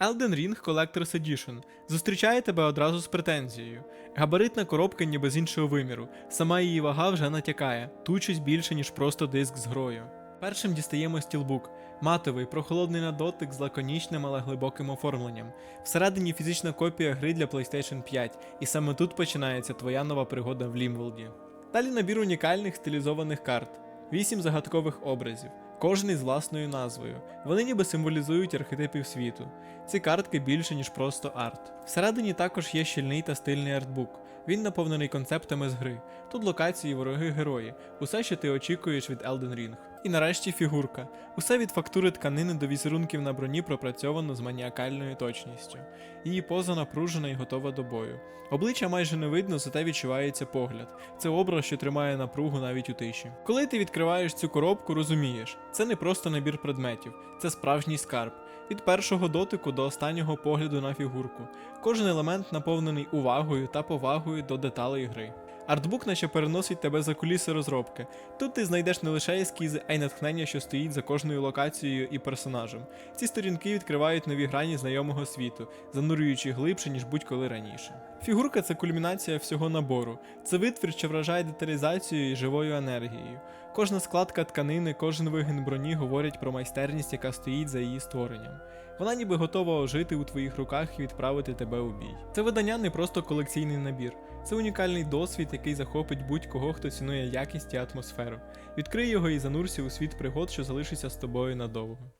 Elden Ring Collector's Edition зустрічає тебе одразу з претензією. Габаритна коробка ніби з іншого виміру, сама її вага вже натякає, тут щось більше, ніж просто диск з грою. Першим дістаємо стілбук, матовий, прохолодний на дотик з лаконічним, але глибоким оформленням. Всередині фізична копія гри для PlayStation 5, і саме тут починається твоя нова пригода в Лімволді. Далі набір унікальних стилізованих карт, вісім загадкових образів, кожний з власною назвою. Вони ніби символізують архетипів світу. Ці картки більше, ніж просто арт. Всередині також є щільний та стильний артбук. Він наповнений концептами з гри. Тут локації, вороги, герої, усе, що ти очікуєш від Elden Ring. І нарешті фігурка. Усе від фактури тканини до візерунків на броні пропрацьовано з маніакальною точністю. Її поза напружена і готова до бою. Обличчя майже не видно, зате відчувається погляд. Це образ, що тримає напругу навіть у тиші. Коли ти відкриваєш цю коробку, розумієш, це не просто набір предметів, це справжній скарб. Від першого дотику до останнього погляду на фігурку. Кожен елемент наповнений увагою та повагою до деталей гри. Артбук наче переносить тебе за куліси розробки. Тут ти знайдеш не лише ескізи, а й натхнення, що стоїть за кожною локацією і персонажем. Ці сторінки відкривають нові грані знайомого світу, занурюючи глибше, ніж будь-коли раніше. Фігурка це кульмінація всього набору. Це витвір, що вражає деталізацією і живою енергією. Кожна складка тканини, кожен вигін броні говорять про майстерність, яка стоїть за її створенням. Вона ніби готова ожити у твоїх руках і відправити тебе у бій. Це видання не просто колекційний набір, це унікальний досвід, який захопить будь-кого, хто цінує якість і атмосферу. Відкрий його і занурся у світ пригод, що залишиться з тобою надовго.